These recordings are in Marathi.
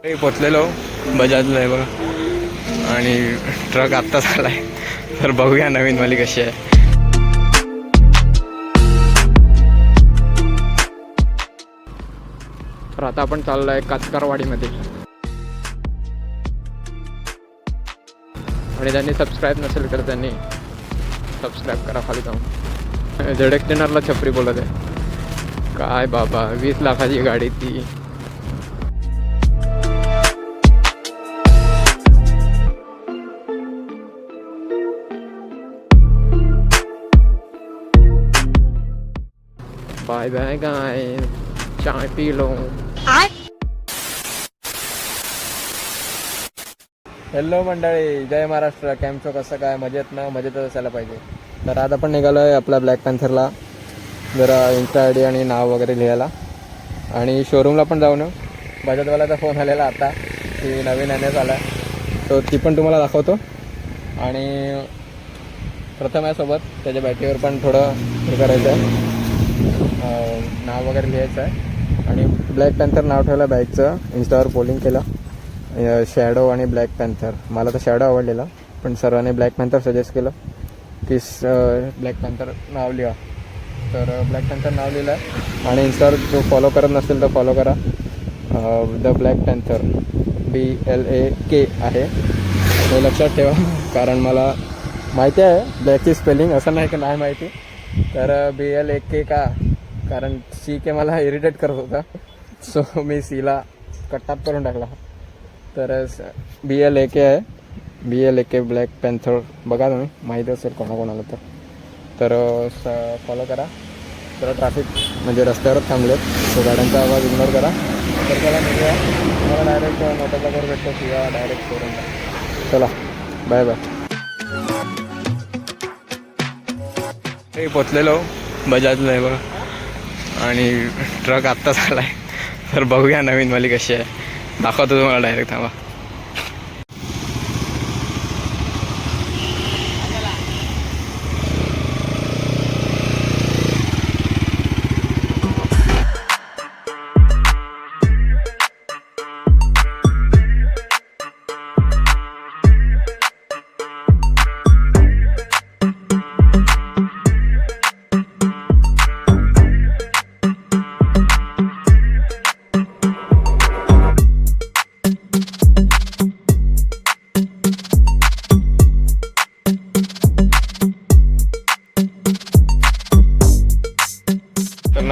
पोचलेलो बजाजला आहे बघा आणि ट्रक आत्ताच आलाय. तर बघूया नवीन वाली कशी आहे. तर आता आपण चाललो आहे कातकारवाडीमध्ये आणि त्यांनी सबस्क्राईब नसेल तर त्यांनी सबस्क्राईब करा खाली जाऊन. झडेक्स डिनरला छपरी बोलत आहे. काय बाबा वीस लाखाची गाडी ती. बाय बाय गाय चाय पी लो हॅलो मंडळी. जय महाराष्ट्र. कॅम्पचं कसं काय? मजेत ना? मजेतच असायला पाहिजे. तर आज आपण निघालो आहे आपल्या ब्लॅक पॅन्थरला जरा इन्स्टा आय डी आणि नाव वगैरे लिहायला. आणि शोरूमला पण जाऊन येऊ. बजाजवाल्याचा फोन आलेला आता. की नवीन एन एस आला तो ती पण तुम्हाला दाखवतो. आणि प्रथम आहे सोबत त्याच्या बॅटरीवर पण थोडं हे करायचं आहे नाव वगैरे लिहायचं आहे. आणि ब्लॅक पॅन्थर नाव ठेवलं बाईकचं. इन्स्टावर पोलिंग केलं. शॅडो आणि ब्लॅक पॅन्थर मला तर शॅडो आवडलेला. पण सर्वांनी ब्लॅक पॅन्थर सजेस्ट केलं की ब्लॅक पॅन्थर नाव लिहा. तर ब्लॅक पॅन्थर नाव लिहिलं आहे. आणि इन्स्टावर जो फॉलो करत नसेल तर फॉलो करा. The black panther B L A K आहे. हे लक्षात ठेवा. कारण मला माहिती आहे. ब्लॅकची स्पेलिंग असं नाही की नाही माहिती. तर बी एल ए के का? कारण सी के मला इरिटेट करत होता. सो मी सीला कट्टाप करून टाकला. तर बी एल ए के आहे. B L A K black panther बघा तुम्ही. माहिती असेल कोणाकोणाला तर. तर फॉलो म्हणजे करा. तर ट्रॅफिक म्हणजे रस्त्यावरच थांबले सो गाड्यांचा आवाज इग्नोर करा. तर त्याला निघूया. तुम्हाला डायरेक्ट मोटरसायकलवर भेटतो किंवा डायरेक्ट करून चला बाय बाय हे पोचलेलो. बजाजला आहे बघा आणि ट्रक आत्ताच आहे तर बघूया नवीन वाली कशी आहे. दाखवतो तुम्हाला डायरेक्ट थांबा.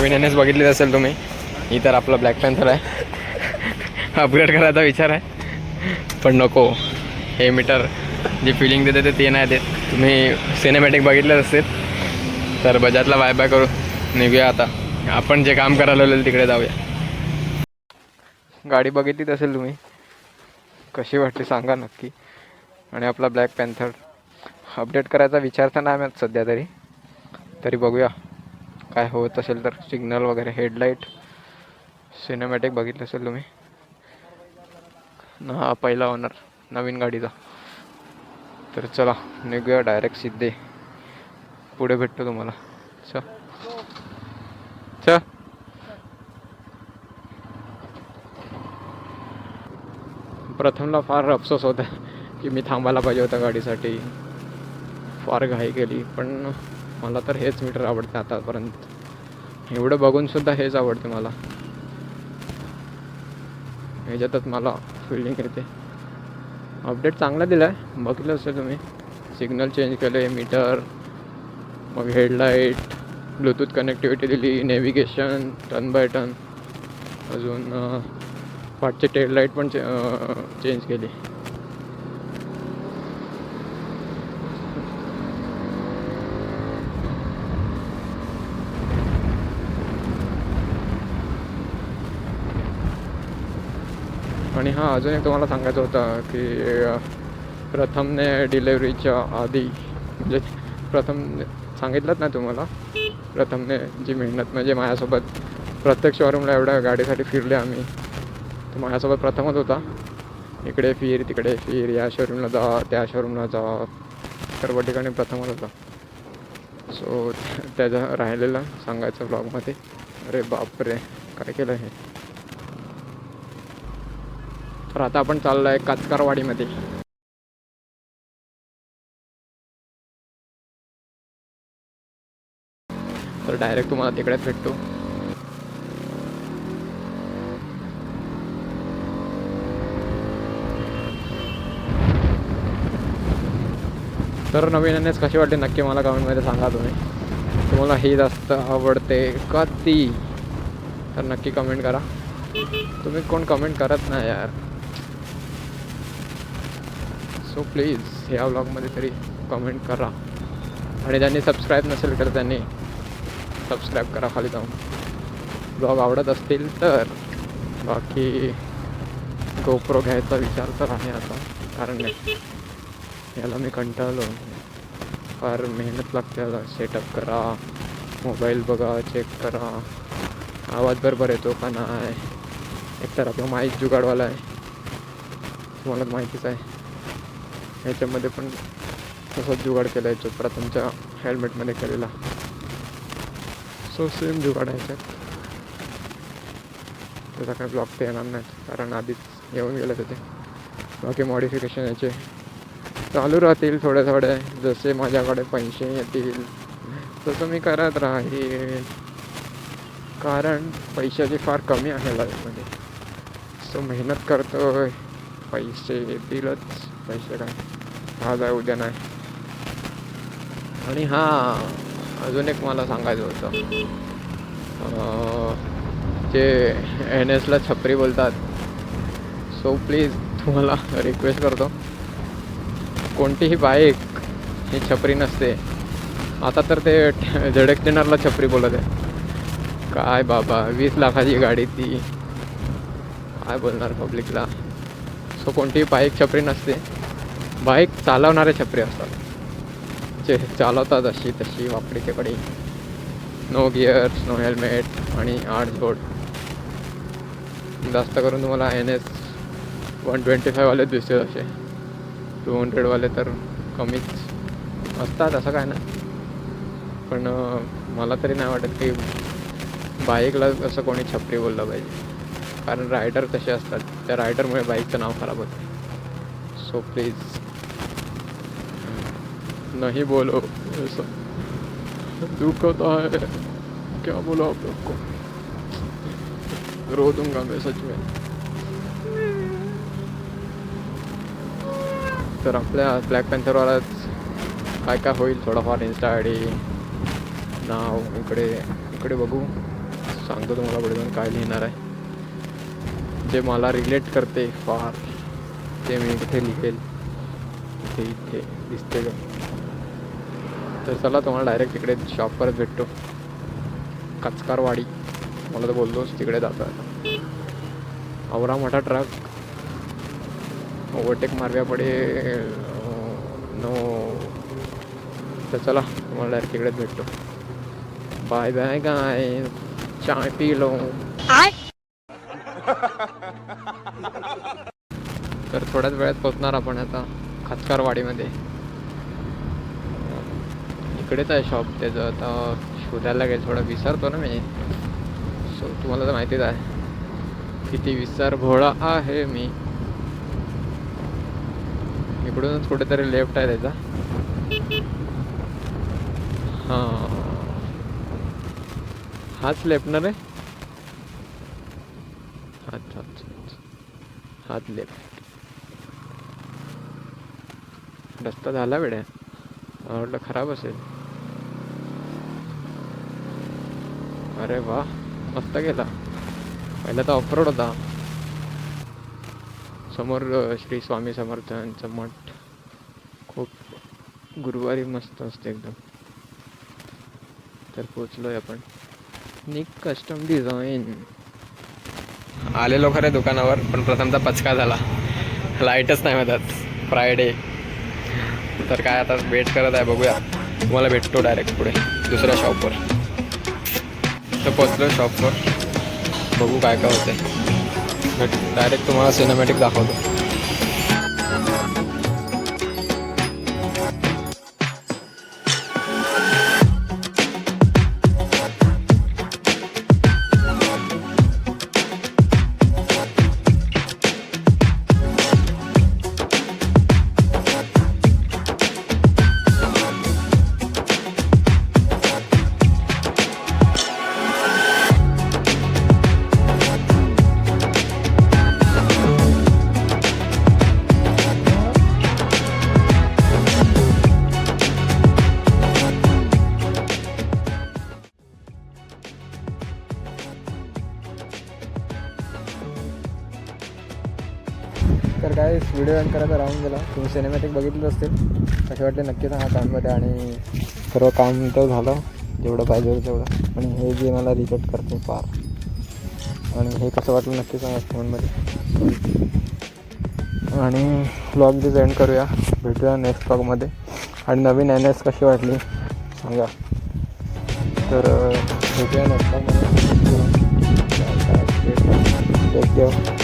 तर नवीन एन एस बघितलीच असेल तुम्ही. ही तर आपलं ब्लॅक पॅन्थर आहे. अपग्रेड करायचा विचार आहे. पण नको. हे मीटर जी फिलिंग देते ते ते नाही देत. तुम्ही सिनेमॅटिक बघितलंच असेल तर बजाजला बाय बाय करू. निघूया आता. आपण जे काम करायला लागेल तिकडे जाऊया. गाडी बघितलीच असेल तुम्ही. कशी वाटली सांगा नक्की. आणि आपला ब्लॅक पॅन्थर अपडेट करायचा विचार तर नाही सध्या तरी. तरी बघूया. काय होत असेल तर सिग्नल वगैरे हेडलाईट सिनेमॅटिक बघितलं असेल तुम्ही. ना हा पहिला ओनर नवीन गाडीचा. तर चला निघूया डायरेक्ट सिद्धे पुढे भेटतो तुम्हाला. च. च. प्रथमला फार अफसोस होता की मी थांबायला पाहिजे होता गाडीसाठी. फार घाई केली पण मला तर हेच मीटर आवडते आतापर्यंत. एवढं बघून सुद्धा हेच आवडते मला. ह्याच्यातच मला फिल्डिंग येते. अपडेट चांगला दिला आहे बघितलं असेल तुम्ही. सिग्नल चेंज केले मीटर मग हेडलाईट ब्लूटूथ कनेक्टिव्हिटी दिली नेव्हिगेशन टर्न बाय टर्न अजून पाठचे टेडलाईट पण चे चेंज केली आणि हां अजून एक तुम्हाला सांगायचं होतं की प्रथमने डिलेवरीच्या आधी म्हणजे प्रथम सांगितलंच ना तुम्हाला? प्रथमने जी मेहनत म्हणजे माझ्यासोबत प्रत्येक शोरूमला एवढ्या गाडीसाठी फिरले आम्ही. तर माझ्यासोबत प्रथमच होता. इकडे फिर तिकडे फिर या शोरूमला जा त्या शोरूमला जा. सर्व ठिकाणी प्रथमच होता. सो त्याचं राहिलेलं सांगायचं ब्लॉगमध्ये अरे बापरे काय केलं हे? तर आता आपण चाललो आहे कातकारवाडीमध्ये तर डायरेक्ट तुम्हाला तिकडेच भेटतो. तर नवीन एन कशी वाटते नक्की मला कमेंटमध्ये सांगा तुम्ही. तुम्हाला हे जास्त आवडते का ती? तर नक्की कमेंट करा. तुम्ही कोण कमेंट करत नाही यार. सो प्लीज ह्या व्लॉगमध्ये तरी कमेंट करा. आणि ज्यांनी सबस्क्राईब नसेल तर त्यांनी सबस्क्राईब करा खाली जाऊन. ब्लॉग आवडत असतील तर बाकी गोप्रो घ्यायचा विचार तर आहे आता. कारण याला मी कंटाळलो फार मेहनत लागते याला. सेटअप करा. मोबाईल बघा. चेक करा. आवाज बरोबर येतो का नाही? एकतर आपला माहीत जुगाडवाला आहे. तुम्हाला माहितीच आहे. ह्याच्यामध्ये पण तसाच जुगाड केला आहे चोपडा तुमच्या हेल्मेटमध्ये केलेला. सो सेम जुगाड आहे ह्याच्यात त्याचा काही ब्लॉक ते येणार नाही कारण आधीच येऊन गेलं तिथे बाकी मॉडिफिकेशन याचे चालू राहतील थोडे थोडे जसे माझ्याकडे पैसे येतील तसं मी करत राहील. कारण पैशाची फार कमी आहे लाईफमध्ये सो मेहनत करतो पैसे येतीलच पैसे काय आज आहे उद्या नाही. आणि हां अजून एक मला सांगायचं होतं. जे एन एसला छपरी बोलतात. सो प्लीज तुम्हाला रिक्वेस्ट करतो. कोणतीही बाईक ही छपरी नसते. आता तर ते झडक देणारला छपरी बोलत आहे काय बाबा वीस लाखाची गाडी ती. काय बोलणार पब्लिकला सो कोणतीही बाईक छपरी नसते. बाईक चालवणारे छपरी असतात. जे चालवतात अशी तशी वाकडी तिकडी नो गिअर्स नो हेल्मेट आणि आठ जोड जास्त करून तुम्हाला एन एस वन ट्वेंटी फायवाले दिसते असे. टू हंड्रेडवाले तर कमीच असतात असं काय नाही. पण मला तरी नाही वाटत की बाईकला असं कोणी छपरी बोललं पाहिजे. कारण रायडर तसे असतात. त्या रायडरमुळे बाईकचं नाव खराब होतं. सो प्लीज नहीं बोलो। ऐसा दुखता है क्या बोलो आप लोग को? रो दूंगा मैं सच में। तर आपल्या ब्लॅक पॅन्थरवालाच काय काय होईल थोडंफार इन्स्टा आय डी नाव इकडे इकडे बघू। सांगतो तुम्हाला पुढे जाऊन काय लिहिणार आहे। जे मला रिलेट करते फार ते मी इथे लिहेल इथे इथे दिसते का? तर चला तुम्हाला डायरेक्ट तिकडे शॉपवरच भेटतो. कचकारवाडी. मला तर बोललोच तिकडे जातो आवरा मोठा ट्रक ओव्हरटेक मारव्या पडे नो तर चला तुम्हाला डायरेक्ट तिकडेच भेटतो. बाय बाय गाय चाय पी लो तर थोड्याच वेळात पोचणार आपण आता खचकारवाडीमध्ये इकडेच आहे शॉप त्याचं आता शोधायला लागेल. थोडं विसरतो ना मी. सो तुम्हाला तर माहितीच आहे. किती विसर भोळा आहे मी. इकडूनच कुठेतरी लेफ्ट आहे त्याचा. हां. हाच लेफ्ट ना रे? अच्छा अच्छा अच्छा. हाच लेफ्ट रस्ता झाला वेड्या. वाटलं खराब असेल. अरे वा मस्त गेला पहिला तर ऑफरोड होता. समोर श्री स्वामी समर्थांचं मठ. खूप गुरुवारी मस्त असते एकदम. तर पोचलोय आपण. निक कस्टम डिझाईन आलेलो खरे दुकानावर पण प्रथमचा पचका झाला. लाईटच नाही मधात फ्रायडे तर काय आता वेट करत आहे बघूया. तुम्हाला भेटतो डायरेक्ट पुढे दुसऱ्या शॉपवर तर पोचलो शॉपवर बघू काय काय होतं डायरेक्ट तुम्हाला सिनेमॅटिक दाखवतो. तर काय व्हिडिओ एंड करायचा राहून गेला. तुम्ही सिनेमॅटिक बघितलं असतील. कसे वाटले नक्की सांगा कॉमेंटमध्ये आणि सर्व काम तर झालं. जेवढं पाहिजे तेवढं. आणि हे जे मला रिजेक्ट करते फार. आणि हे कसं वाटलं नक्की सांगा फोनमध्ये आणि ब्लॉग जे एंड करूया. भेटूया नेक्स्ट ब्लॉगमध्ये आणि नवीन एन एस कशी वाटली सांगा. तर भेटूया नेक्स्ट ब्लॉगमध्ये टेक केअर